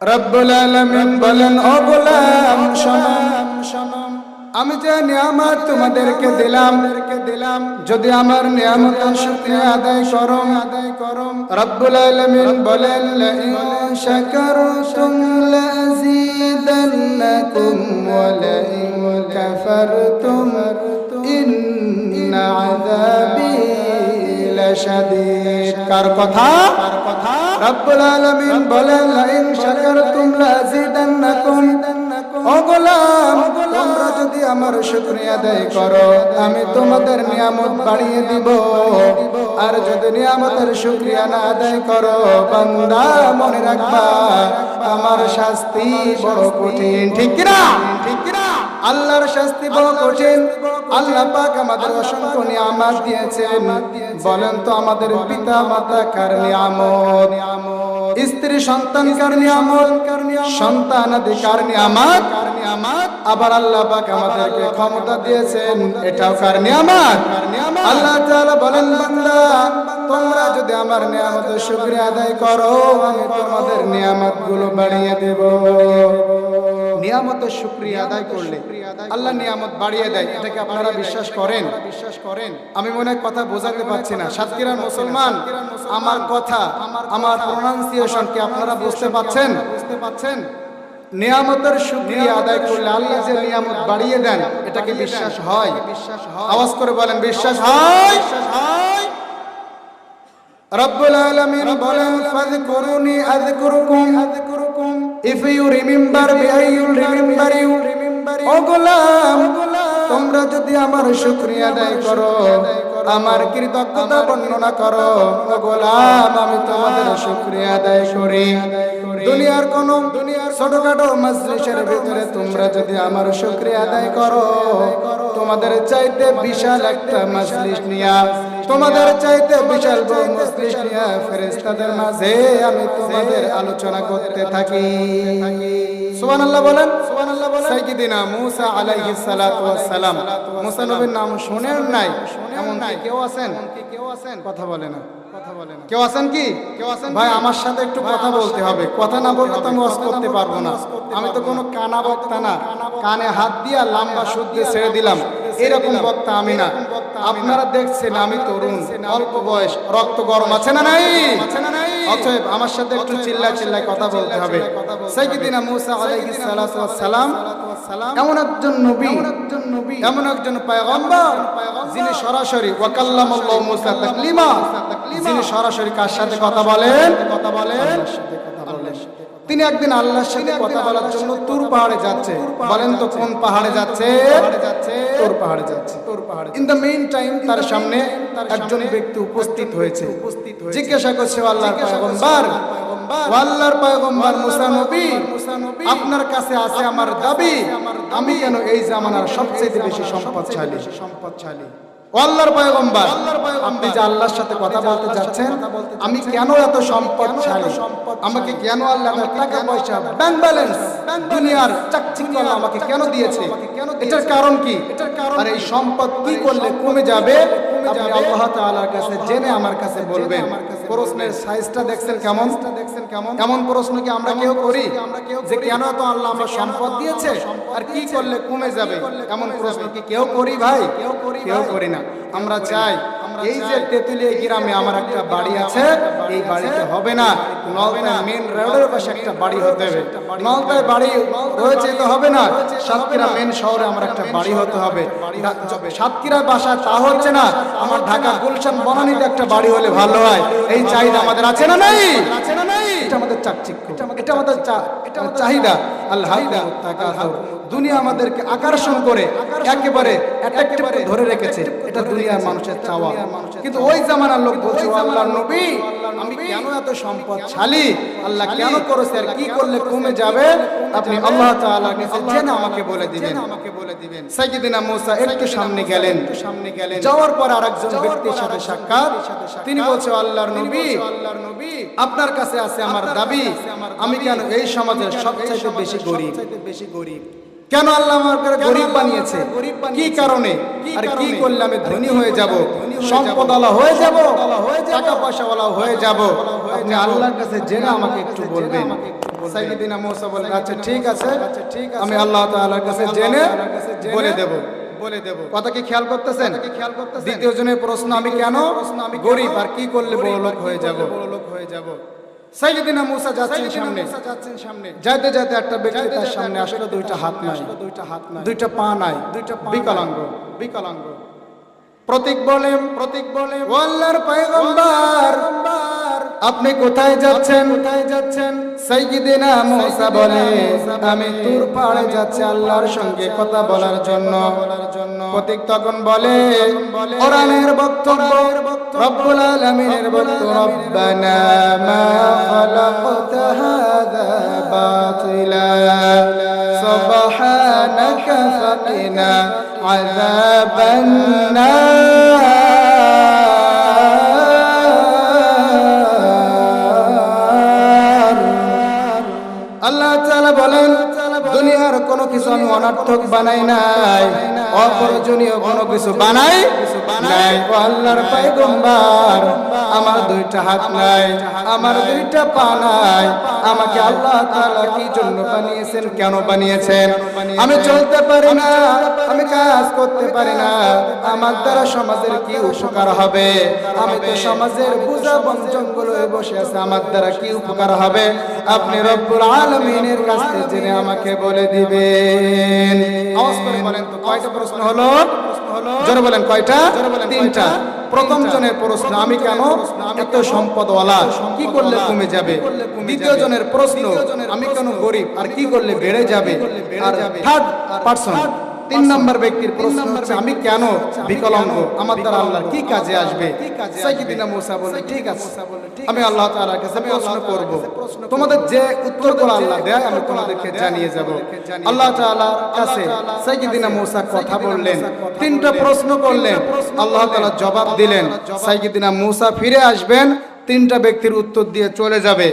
রব্বুল আলামিন বলেন, ও গোলাম শোনাম আমি যে নিয়ামত তোমাদেরকে দিলাম দিলাম যদি আমার নিয়ামতের শুকরিয়া আদায় করো আদায় করো রব্বুল আলামিন বলেন, লাইন শাকারতুম লাযিদান্নাকুম ওয়া লাইন কাফারতুম, ইন্না আযাবি লাশাদীদ. কার কথা কার কথা? রব্বুল আলামিন বলেন, লাইন ও গোলাম, তোমরা যদি আমার শুকরিয়া করো, আমি তোমাদের নিয়ামত বাড়িয়ে দিব। আর যদি নিয়ামতের শুকরিয়া না আদায় করো, বান্দা মনে রাখবা, আমার শাস্তি বড় কঠিন। ঠিক কিনা? ঠিক কিনা? আল্লাহর শাস্তি বড় কঠিন। আল্লাহ পাক আমাদের অসংখ্য নিয়ামত দিয়েছেন। বলেন তো আমাদের পিতা মাতা কার নিয়ামত? স্ত্রী সন্তান কার নিয়ামত? সন্তান আদি কার নিয়ামত? আবার আল্লাহ পাক আমাদেরকে ক্ষমতা দিয়েছেন, এটাও কার নিয়ামত? আল্লাহ তাআলা বলেন, বান্দা, তোমরা যদি আমার নিয়ামতের শুকরিয়া আদায় করো, আমি তোমাদের নিয়ামতগুলো বাড়িয়ে দেব। নিয়ামতের শুকরিয়া আদায় করলে আল্লাহ নিয়ামত বাড়িয়ে দেয় এটাকে আপনারা বিশ্বাস করেন? বিশ্বাস করেন আমি মনে হয় কথা বোঝাতে পারছি না। সাতক্ষীরার মুসলমান, আমার কথা, আমার প্রোনাউন্সিয়েশন কি আপনারা বুঝতে পাচ্ছেন বুঝতে পাচ্ছেন নিয়ামতের শুকরিয়া আদায় করলে আল্লাহ যে নিয়ামত বাড়িয়ে দেন এটাকে বিশ্বাস হয়। বিশ্বাস হয়। আওয়াজ করে বলেন বিশ্বাস হয়। রব্বুল আলামিন বলেন ফাযকুরুনি আযকুরুকুম আযকুরুকুম if you remember me I will remember you ও গোলাম তোমরা যদি আমার শুকরিয়া আদায় করো, আমার কৃতজ্ঞতা বর্ণনা করো গোলাম, আমি তোমাদের শুকরিয়া আদায় করি। দুনিয়ার কোন দুনিয়ার ছোটখাটো মজলিসের ভিতরে তোমরা যদি আমার শুকরিয়া আদায় করো, তোমাদের চাইতে বিশাল একটা মজলিস নিয়া, তোমাদের চাইতে বিশাল বড় মজলিস নিয়া ফেরেশতাদের মাঝে আমি তোমাদের আলোচনা করতে থাকি। সুবহানাল্লাহ বলেন। সালাম নবীর নাম নাই? এমন কেউ আছেন? কেউ আছেন কথা বলে না। না কেউ আছেন কি? কেউ আছেন ভাই, আমার সাথে একটু কথা বলতে হবে। কথা না বললে তো আমি ওয়াজ করতে পারব না। আমি তো কোনো কানা বক্তা না। কানে হাত দিয়া লম্বা দিয়ে ছেড়ে দিলাম। এরকম বক্তা আমি না। আপনারা দেখছেন আমি তরুণ, অল্প বয়স, রক্ত গরম আছে না নাই? অতএব আমার সাথে একটু চিল্লা চিল্লায় কথা বলতে হবে। সাইকিদিনা মূসা আলাইহিস সালাতু ওয়াস সালাম। এমন একজন নবী। এমন একজন পয়গম্বর। যিনি সরাসরি ওয়াকাল্লামাল্লাহু মূসা তাকলিমা। যিনি সরাসরি কার সাথে কথা বলেন? কথা বলেন? তিনি একদিন আল্লাহর সাথে কথা বলার জন্য তুর পাহাড়ে যাচ্ছে। বলেন তো কোন পাহাড়ে যাচ্ছে? তুর পাহাড়ে যাচ্ছে। তুর পাহাড়ে ইন দ্য মেইন টাইম তার সামনে একজন ব্যক্তি উপস্থিত হয়েছে। জিজ্ঞাসা করছে আল্লাহর পয়গম্বর? আল্লাহর পয়গম্বর? মুসা নবী আপনার কাছে আছে আমার দাবি। আমি কেন এই জামানার সবচেয়ে বেশি সম্পদশালী? সম্পদশালী? আল্লাহর পয়গম্বর আপনি যে আল্লাহর সাথে কথা বলতে যাচ্ছেন আমি কেন এত সম্পদশালী আমাকে কেন আল্লাহ টাকা পয়সা ব্যাংক ব্যালেন্স দুনিয়ার চাকচিক্য আমাকে কেন দিয়েছে? এটার কারণ কি? এটার কারণ আর এই সম্পদ কি করলে কমে যাবে? আপনি আল্লাহ তাআলার কাছে জেনে আমার কাছে বলবেন। প্রশ্নের সাইজটা দেখছেন কেমন? দেখছেন কেমন? এমন প্রশ্ন কি আমরা কেউ করি? যে কেন তো আল্লাহ আমরা সম্পদ দিয়েছে? আর কি করলে কমে যাবে? এমন প্রশ্ন কি কেউ করি ভাই? কেউ করি কেউ করি না। আমরা চাই এই যে তেতুলিয়া গ্রামে আমার একটা বাড়ি আছে, এই বাড়িতে হবে না। নলতায় মেন রোডের পাশে একটা বাড়ি হতে হবে। নলতায় বাড়ি রয়েছে তো হবে না। সাতক্ষীরা মেন শহরে আমার একটা বাড়ি হতে হবে। সাতক্ষীরা বাসা তা হচ্ছে না। আমার ঢাকা গুলশান বনানীতে একটা বাড়ি হলে ভালো হয়। এই চাহিদা আমাদের আছে না নাই? আছে না নাই? এটা আমাদের চাকচিক্য এটা আমাদের এটা চাহিদা আল্লাহ দুনিয়া আমাদেরকে আকর্ষণ করে একেবারে ধরে রেখেছে। এটা দুনিয়ার মানুষের চাওয়া। কিন্তু ওই জামানার লোক বলছে ও আল্লাহর নবী আমি কেন এত সম্পদশালী? আল্লাহ কেন করেছে আর কি করলে কমে যাবে? আপনি আল্লাহ তাআলার কাছে জেনে আমাকে বলে দিবেন। আমাকে বলে দিবেন। সাইয়্যিদিনা মুসা একটু সামনে গেলেন। সামনে গেলেন। যাওয়ার পর আরেকজন ব্যক্তির সাথে সাক্ষাৎ। তিনি বলছে আল্লাহর নবী। আল্লাহর নবী। আপনার কাছে আছে আমার দাবি আমি কেন এই সমাজের সবচেয়ে বেশি গরিব? বেশি গরিব? কেন আল্লাহ আমাকে গরিব বানিয়েছে? কি কারণে? আর কি করলে আমি ধনী হয়ে যাব? সম্পদওয়ালা হয়ে যাব? টাকা পয়সাওয়ালা হয়ে যাব? আপনি আল্লাহর কাছে জেনে আমাকে একটু বলবেন। সাইয়্যিদিনা মুসা বললেন আচ্ছা ঠিক আছে। আমি আল্লাহ তাআলার কাছে জেনে বলে দেব। বলে দেব। কথা কি খেয়াল করতেছেন? খেয়াল করতেছেন? দ্বিতীয় জনের প্রশ্ন আমি কেন? গরিব আর কি করলে বড় লোক হয়ে যাব? বড় লোক হয়ে যাব? সাইয়্যিদিনা মুসা যাচ্ছেন সামনে। যাচ্ছেন সামনে। যাইতে যাইতে একটা ব্যক্তি তার সামনে আসলে দুইটা হাত নাই। দুইটা হাত নাই। দুইটা পা নাই। দুইটা বিকলাঙ্গ। বিকলাঙ্গ। প্রতীক বলেন প্রতীক বলেন। আল্লাহর পয়গম্বর আপনি কোথায় যাচ্ছেন? কোথায় যাচ্ছেন? সাইয়্যিদিনা মুসা বলে, আমি তুর পাড়ে যাচ্ছি আল্লাহর সঙ্গে কথা বলার জন্য। বলার জন্য প্রতীক তখন বলে, কোরআনের বক্তব্য, রব্বুল আলামিনের বক্তব্য, রব্বানা মা খালাকতা হাযা বাতিলা, সুবহানাকা ফাকিনা আযাবান আল্লাহ তাআলা বলেন দুনিয়ার কোনো কিছু আমি অনর্থক বানাই নাই অপ্রয়োজনীয় কোনো কিছু বানাই নাই। আল্লাহর আমার দুইটা হাত নাই, আমার দুইটা পা নাই। আমাকে আল্লাহ তাআলা কি জন্য বানিয়েছেন, কেন বানিয়েছেন? আমি চলতে পারি না, আমি কাজ করতে পারি না। আমার দ্বারা সমাজের কি উপকার হবে? আমি তো সমাজের পূজা বঞ্চনগুলো বসে আছে, আমার দ্বারা কি উপকার হবে? আপনি রব্বুল আলমিনের কাছ জেনে আমাকে বলে দিবেন। আওয়াজ করে বলেন তো, কয়টা প্রশ্ন হলো? জোরে বলেন কয়টা? তিনটা। প্রথম জনের প্রশ্ন, আমি কেন এত সম্পদওয়ালা? কি করলে কমে যাবে? দ্বিতীয় জনের প্রশ্ন, আমি কেন গরিব? আর কি করলে বেড়ে যাবে? আর থার্ড পার্সন তিন নম্বর ব্যক্তির প্রশ্ন হচ্ছে আমি কেন বিকলাঙ্গ? আমার দ্বারা আল্লাহ কি কাজে আসবে? সাইয়্যিদিনা মুসা বলে ঠিক আছে আমি আল্লাহ তাআলার কাছে প্রশ্ন করব। তোমাদের যে উত্তরগুলো আল্লাহ দেয় আমি তোমাদেরকে জানিয়ে যাব। আল্লাহ কাছে সাইয়্যিদিনা মুসা কথা বললেন। তিনটা প্রশ্ন করলেন। আল্লাহ তাআলা জবাব দিলেন। সাইয়্যিদিনা মুসা ফিরে আসবেন তিনটা ব্যক্তির উত্তর দিয়ে চলে যাবে।